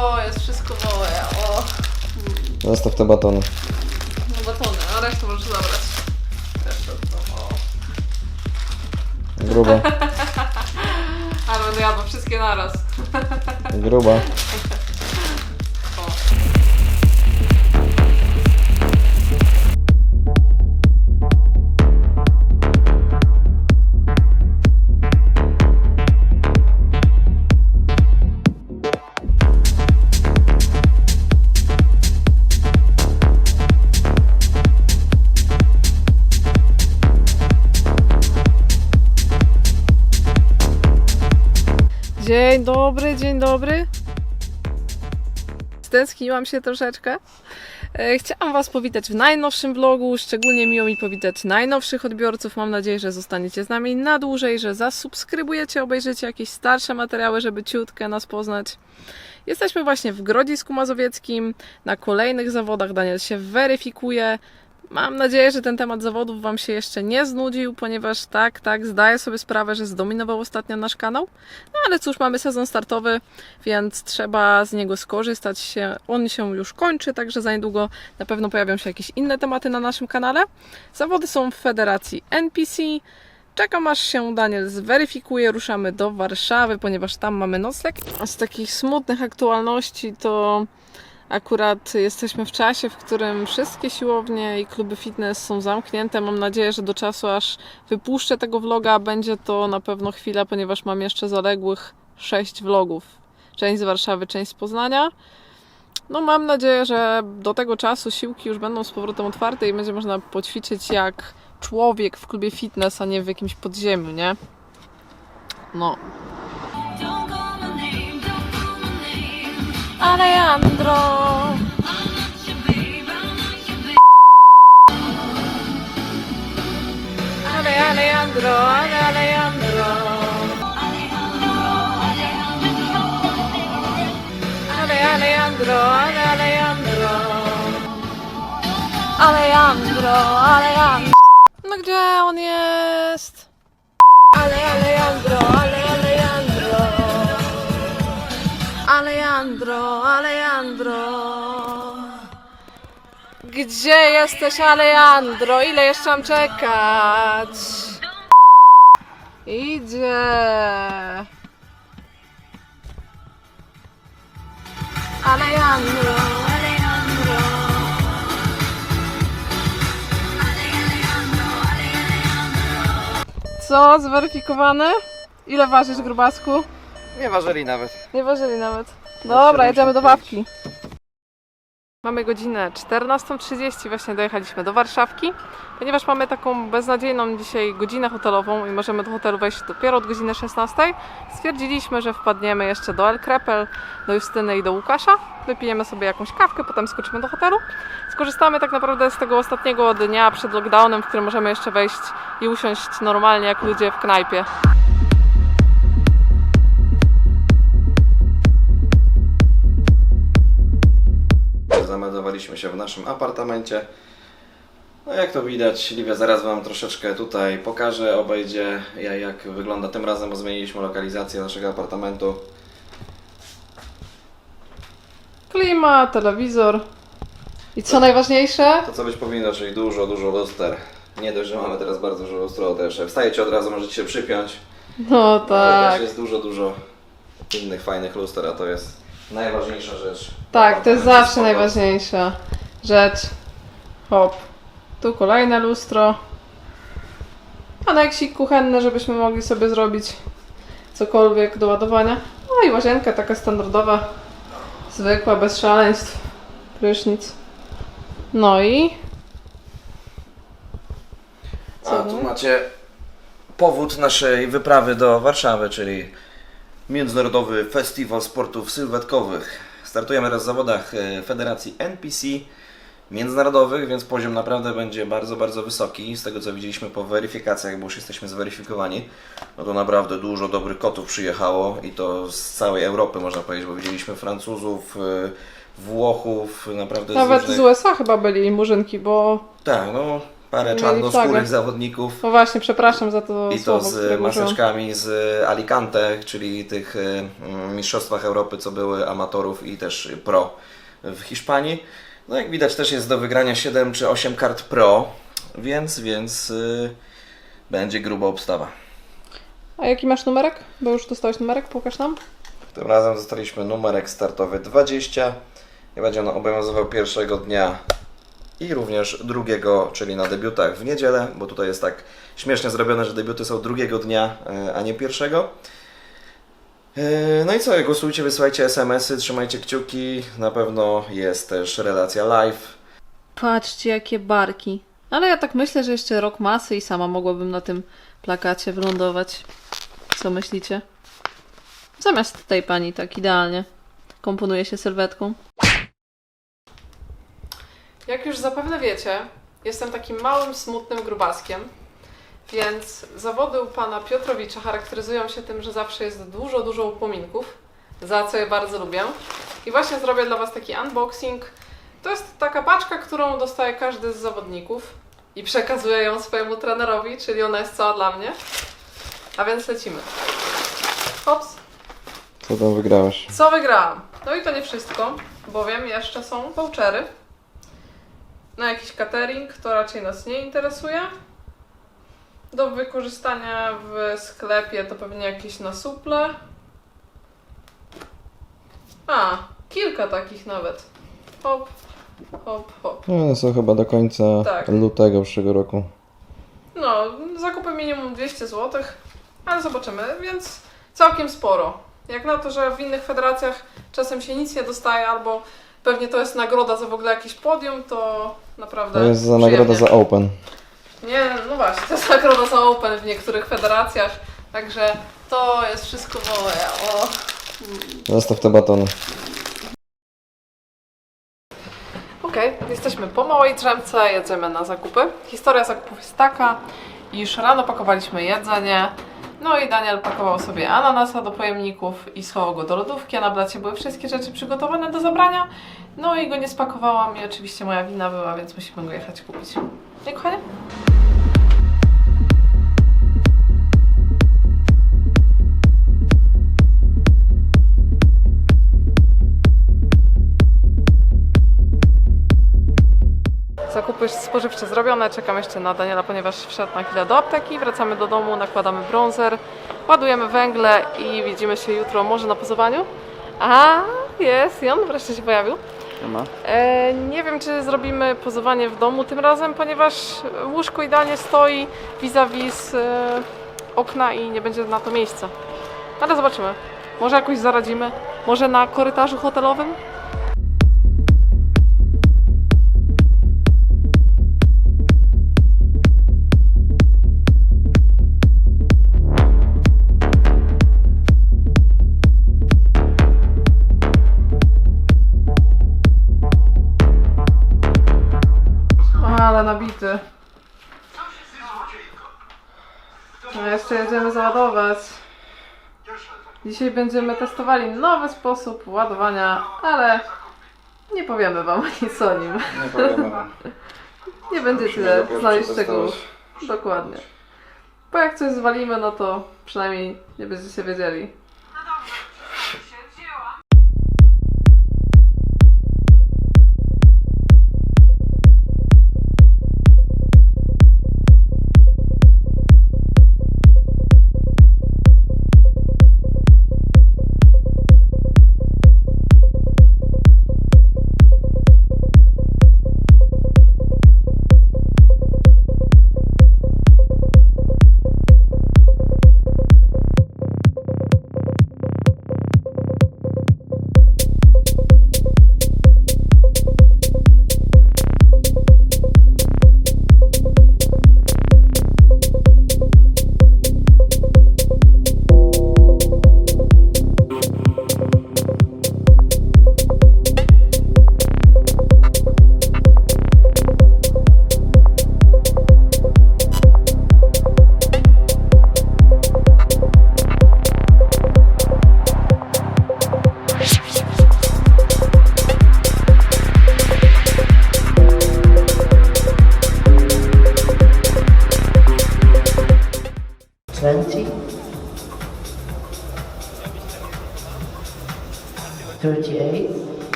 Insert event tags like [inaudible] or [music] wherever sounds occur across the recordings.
O, jest wszystko moje. O, Zostaw te batony. no batony, a resztę możesz zabrać. Resztę to, o. Gruba, [laughs] Ale będę jadła wszystkie naraz. gruba. [laughs] Dzień dobry, dzień dobry. Stęskniłam się troszeczkę. E, Chciałam Was powitać w najnowszym vlogu. Szczególnie miło mi powitać najnowszych odbiorców. Mam nadzieję, że zostaniecie z nami na dłużej, że zasubskrybujecie, obejrzycie jakieś starsze materiały, żeby ciutkę nas poznać. Jesteśmy właśnie w Grodzisku Mazowieckim. Na kolejnych zawodach Daniel się weryfikuje. Mam nadzieję, że ten temat zawodów Wam się jeszcze nie znudził, ponieważ tak, tak, zdaję sobie sprawę, że zdominował ostatnio nasz kanał. No ale cóż, mamy sezon startowy, więc trzeba z niego skorzystać. On się już kończy, także za niedługo na pewno pojawią się jakieś inne tematy na naszym kanale. Zawody są w Federacji NPC. Czekam aż się Daniel zweryfikuje. Ruszamy do Warszawy, ponieważ tam mamy nocleg. A z takich smutnych aktualności to akurat jesteśmy w czasie, w którym wszystkie siłownie i kluby fitness są zamknięte. Mam nadzieję, że do czasu aż wypuszczę tego vloga będzie to na pewno chwila, ponieważ mam jeszcze zaległych 6 vlogów. Część z Warszawy, część z Poznania. No mam nadzieję, że do tego czasu siłki już będą z powrotem otwarte i będzie można poćwiczyć jak człowiek w klubie fitness, a nie w jakimś podziemiu, nie? No. Alejandro! Ale Alejandro, ale Alejandro. Ale Alejandro, ale Alejandro. Alejandro, Alejandro. No gdzie on jest? Ale Alejandro, ale Alejandro. Gdzie jesteś, Alejandro? Ile jeszcze mam czekać? Idzie. Alejandro, Alejandro. Co? Zweryfikowane? Ile ważysz, grubasku? Nie ważyli nawet. Nie ważyli nawet. Dobra, jedziemy do Wawki. Mamy godzinę 14.30, właśnie dojechaliśmy do Warszawki, ponieważ mamy taką beznadziejną dzisiaj godzinę hotelową i możemy do hotelu wejść dopiero od godziny 16. Stwierdziliśmy, że wpadniemy jeszcze do El Krepel, do Justyny i do Łukasza. Wypijemy sobie jakąś kawkę, potem skoczymy do hotelu. Skorzystamy tak naprawdę z tego ostatniego dnia przed lockdownem, w którym możemy jeszcze wejść i usiąść normalnie jak ludzie w knajpie. Zameldowaliśmy się w naszym apartamencie. No jak to widać, Liwia zaraz Wam troszeczkę tutaj pokaże, obejdzie ja- jak wygląda tym razem, bo zmieniliśmy lokalizację naszego apartamentu. Klima, telewizor. I co najważniejsze? To co być powinno, czyli dużo, dużo luster. Nie dość, że mamy teraz bardzo dużo luster, to jeszcze wstajecie od razu, możecie się przypiąć. No Ale tak. też jest dużo, dużo innych fajnych luster, a to jest najważniejsza rzecz. Tak, to jest zawsze najważniejsza rzecz. Hop. Tu kolejne lustro. Aneksik kuchenny, żebyśmy mogli sobie zrobić cokolwiek do ładowania. No i łazienka taka standardowa, zwykła, bez szaleństw. Prysznic. No i... A tu macie powód naszej wyprawy do Warszawy, czyli Międzynarodowy Festiwal Sportów Sylwetkowych. Startujemy teraz w zawodach e, Federacji NPC międzynarodowych, więc poziom naprawdę będzie bardzo, bardzo wysoki. Z tego co widzieliśmy po weryfikacjach, bo już jesteśmy zweryfikowani, no to naprawdę dużo dobrych kotów przyjechało i to z całej Europy można powiedzieć, bo widzieliśmy Francuzów, e, Włochów, naprawdę z Nawet różnych... z USA chyba byli murzynki, bo Tak, no parę Mieli czarnoskórych flagę. zawodników. No właśnie, przepraszam za to I to z użyłam. maseczkami z Alicante, czyli tych y, mm, mistrzostwach Europy, co były amatorów i też pro w Hiszpanii. No jak widać też jest do wygrania 7 czy 8 kart pro, więc, więc y, będzie gruba obstawa. A jaki masz numerek? Bo już dostałeś numerek, pokaż nam. Tym razem dostaliśmy numerek startowy 20 i będzie on obowiązywał pierwszego dnia i również drugiego, czyli na debiutach w niedzielę, bo tutaj jest tak śmiesznie zrobione, że debiuty są drugiego dnia, e, a nie pierwszego. E, No i co, głosujcie, wysyłajcie SMS-y, trzymajcie kciuki, na pewno jest też relacja live. Patrzcie, jakie barki. Ale ja tak myślę, że jeszcze rok masy i sama mogłabym na tym plakacie wylądować. Co myślicie? Zamiast tej pani, tak idealnie. Komponuje się sylwetką. Jak już zapewne wiecie, jestem takim małym, smutnym grubaskiem, więc zawody u pana Piotrowicza charakteryzują się tym, że zawsze jest dużo, dużo upominków, za co je bardzo lubię. I właśnie zrobię dla Was taki unboxing. To jest taka paczka, którą dostaje każdy z zawodników i przekazuje ją swojemu trenerowi, czyli ona jest cała dla mnie. A więc lecimy. Hops. Co tam wygrałeś? Co wygrałam? No i to nie wszystko, bowiem jeszcze są vouchery na jakiś catering, to raczej nas nie interesuje. Do wykorzystania w sklepie to pewnie jakieś na suple. A, kilka takich nawet. Hop, hop, hop. No, są chyba do końca Tak. lutego przyszłego roku. No, zakupy minimum 200 zł, ale zobaczymy, więc całkiem sporo. Jak na to, że w innych federacjach czasem się nic nie dostaje, albo pewnie to jest nagroda za w ogóle jakieś podium, to naprawdę. To jest za przyjemnie. nagroda za Open. Nie, no właśnie, to jest nagroda za Open w niektórych federacjach, także to jest wszystko moje. O. Zostaw te batony. Okej, jesteśmy po małej drzemce, jedziemy na zakupy. Historia zakupów jest taka, iż rano pakowaliśmy jedzenie, no i Daniel pakował sobie ananasa do pojemników i schował go do lodówki, a na blacie były wszystkie rzeczy przygotowane do zabrania. No i go nie spakowałam i oczywiście moja wina była, więc musimy go jechać kupić. Nie, kochanie? Zakupy spożywcze zrobione, czekam jeszcze na Daniela, ponieważ wszedł na chwilę do apteki. Wracamy do domu, nakładamy bronzer, ładujemy węgle i widzimy się jutro może na pozowaniu. A jest, i on wreszcie się pojawił. E, nie wiem, czy zrobimy pozowanie w domu tym razem, ponieważ łóżko idealnie stoi vis-a-vis e, okna i nie będzie na to miejsca. Ale zobaczymy. Może jakoś zaradzimy. Może na korytarzu hotelowym? No jeszcze jedziemy załadować. Dzisiaj będziemy testowali nowy sposób ładowania, ale nie powiemy Wam [laughs] nic o nim. Nie wam. [laughs] Nie będziecie znali szczegółów. Dokładnie. Bo jak coś zwalimy, no to przynajmniej nie będziecie wiedzieli.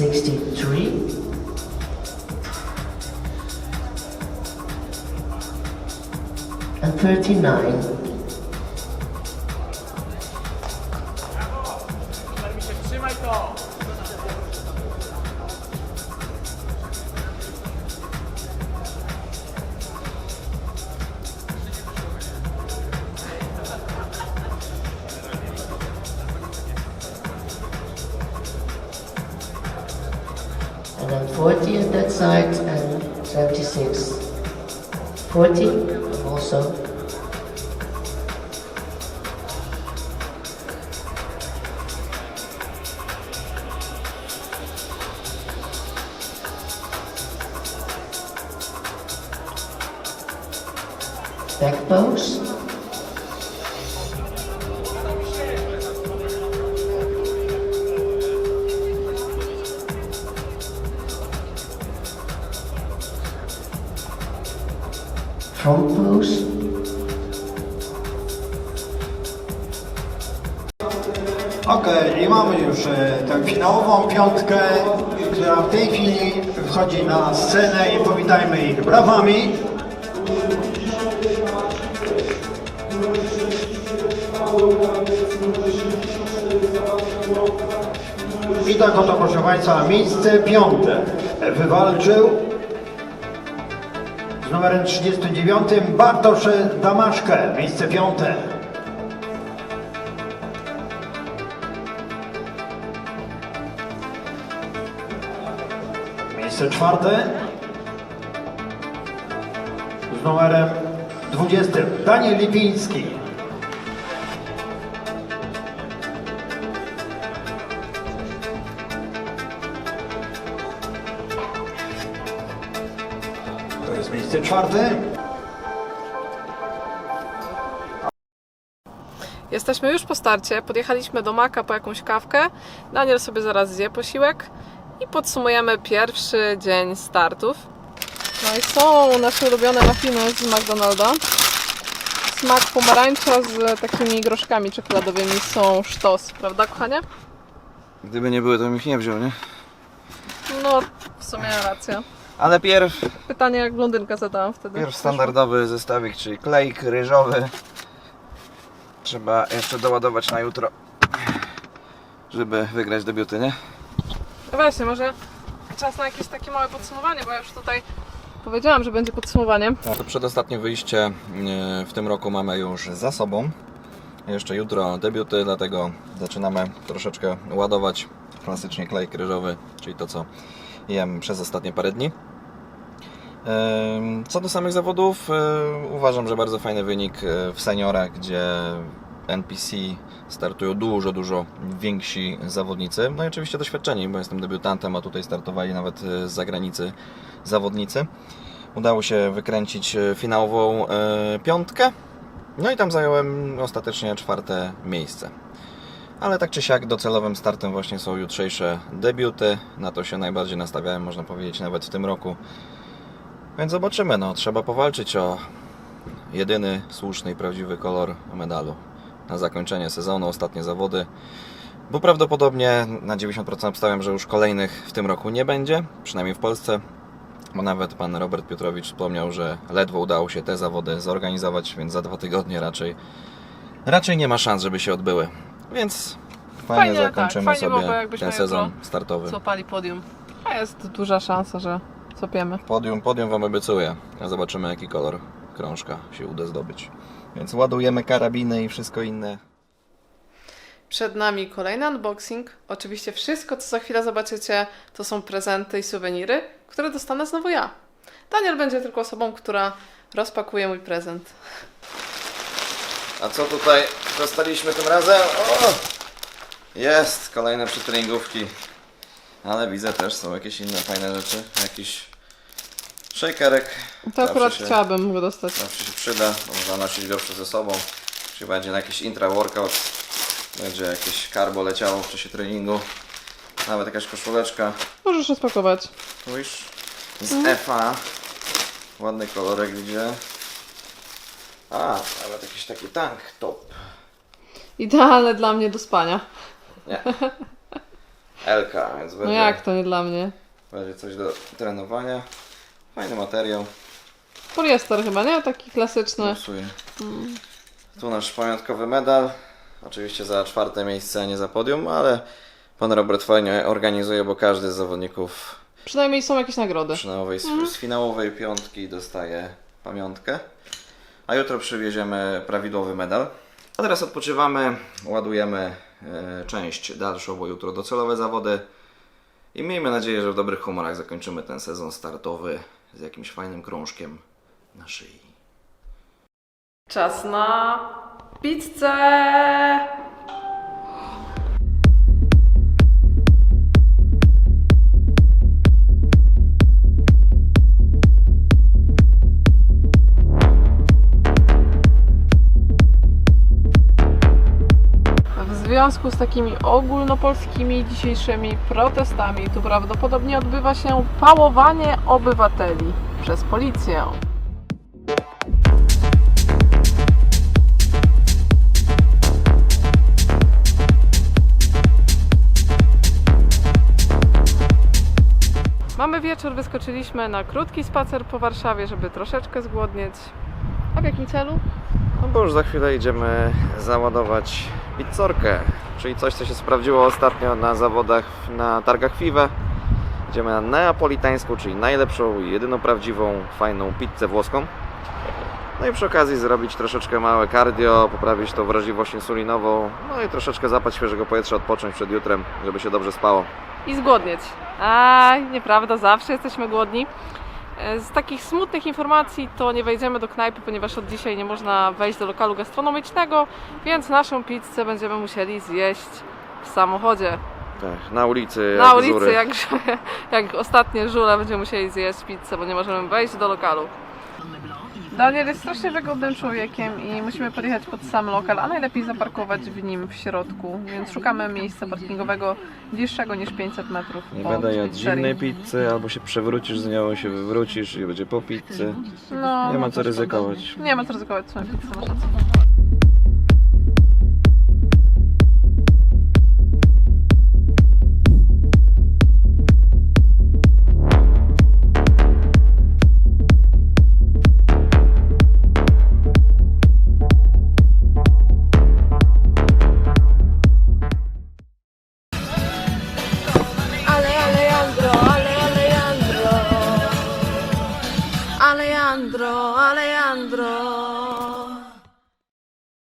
63, and 39. 76. 40 also. Back pose. Okej, i mamy już e, tę finałową piątkę, która w tej chwili wchodzi na scenę i powitajmy ich brawami. I tak oto, proszę Państwa, miejsce piąte wywalczył z numerem 39 Bartosz Damaszkę, miejsce piąte. Miejsce czwarte z numerem 20 Daniel Lipiński. To jest miejsce czwarte. Jesteśmy już po starcie, podjechaliśmy do Maka po jakąś kawkę. Daniel sobie zaraz zje posiłek i podsumujemy pierwszy dzień startów. No i są nasze ulubione muffiny z McDonalda. Smak pomarańcza z takimi groszkami czekoladowymi są sztos, prawda kochanie? Gdyby nie były, to bym ich nie wziął, nie? No, w sumie racja. Ale pierw, Pytanie jak blondynka zadałam wtedy. pierw standardowy zestawik, czyli klejk ryżowy. Trzeba jeszcze doładować na jutro, żeby wygrać debiuty, nie? No właśnie, może czas na jakieś takie małe podsumowanie, bo ja już tutaj powiedziałam, że będzie podsumowanie. To przedostatnie wyjście e, w tym roku mamy już za sobą. Jeszcze jutro debiuty, dlatego zaczynamy troszeczkę ładować klasycznie klejk ryżowy, czyli to co jem przez ostatnie parę dni. Em, Co do samych zawodów, e, uważam, że bardzo fajny wynik e, w seniorach, gdzie NPC startują dużo, dużo więksi zawodnicy. No i oczywiście doświadczeni, bo jestem debiutantem, a tutaj startowali nawet e, z zagranicy zawodnicy. Udało się wykręcić e, finałową e, piątkę. No i tam zająłem ostatecznie czwarte miejsce. Ale tak czy siak docelowym startem właśnie są jutrzejsze debiuty. Na to się najbardziej nastawiałem, można powiedzieć, nawet w tym roku. Więc zobaczymy, no trzeba powalczyć o jedyny słuszny i prawdziwy kolor medalu. Na zakończenie sezonu, ostatnie zawody. Bo prawdopodobnie na 90% obstawiam, że już kolejnych w tym roku nie będzie, przynajmniej w Polsce. Bo nawet pan Robert Piotrowicz wspomniał, że ledwo udało się te zawody zorganizować, więc za dwa tygodnie raczej, raczej nie ma szans, żeby się odbyły. Więc fajnie, Fajnie, tak, zakończymy fajnie sobie ten sezon startowy. Złapali podium. A jest duża szansa, że złapiemy. Podium, podium Wam obiecuję, a zobaczymy jaki kolor krążka się uda zdobyć. Więc ładujemy karabiny i wszystko inne. Przed nami kolejny unboxing. Oczywiście wszystko, co za chwilę zobaczycie, to są prezenty i suweniry, które dostanę znowu ja. Daniel będzie tylko osobą, która rozpakuje mój prezent. A co tutaj dostaliśmy tym razem? O! Jest, kolejne przytreningówki. Ale widzę też, są jakieś inne fajne rzeczy. Jakiś shakerek. To akurat się- chciałabym go dostać. Zawsze się przyda, można nosić go ze sobą. Czy będzie na jakiś intra-workout, będzie jakieś karbo leciało w czasie treningu. Nawet jakaś koszuleczka. Możesz rozpakować. Wish z FA. Ładny kolorek widzę. A, nawet jakiś taki tank top. Idealne dla mnie do spania. Nie. LK, więc No będzie, jak to nie dla mnie? będzie coś do trenowania. Fajny materiał. Poliester chyba, nie? Taki klasyczny. Pasuje. Tu nasz pamiątkowy medal. Oczywiście za czwarte miejsce, a nie za podium, ale pan Robert fajnie organizuje, bo każdy z zawodników Przynajmniej są jakieś nagrody. finałowej, z finałowej piątki dostaje pamiątkę. A jutro przywieziemy prawidłowy medal. A teraz odpoczywamy, ładujemy e, część dalszą, bo jutro docelowe zawody. I miejmy nadzieję, że w dobrych humorach zakończymy ten sezon startowy z jakimś fajnym krążkiem na szyi. Czas na pizzę! Związku z takimi ogólnopolskimi dzisiejszymi protestami tu prawdopodobnie odbywa się pałowanie obywateli przez policję. Mamy wieczór, wyskoczyliśmy na krótki spacer po Warszawie, żeby troszeczkę zgłodnieć. A w jakim celu? No bo już za chwilę idziemy załadować pizzorkę, czyli coś, co się sprawdziło ostatnio na zawodach na targach FIWE. Idziemy na neapolitańską, czyli najlepszą, jedyną prawdziwą, fajną pizzę włoską. No i przy okazji zrobić troszeczkę małe cardio, poprawić tą wrażliwość insulinową, no i troszeczkę zapać świeżego powietrza, odpocząć przed jutrem, żeby się dobrze spało. i zgłodnieć. A, nieprawda, zawsze jesteśmy głodni. Z takich smutnych informacji to nie wejdziemy do knajpy, ponieważ od dzisiaj nie można wejść do lokalu gastronomicznego, więc naszą pizzę będziemy musieli zjeść w samochodzie. Tak, na ulicy, Na jak ulicy, Zury. jak, jak ostatnie żule będziemy musieli zjeść pizzę, bo nie możemy wejść do lokalu. Daniel jest strasznie wygodnym człowiekiem i musimy podjechać pod sam lokal, a najlepiej zaparkować w nim w środku, więc szukamy miejsca parkingowego bliższego niż 500 metrów Nie od będę jadł pizzerii. zimnej pizzy, albo się przewrócisz z nią, się wywrócisz i będzie po pizzy. No, Nie no ma to co ryzykować. Nie ma co ryzykować swoją pizzą. masz rację.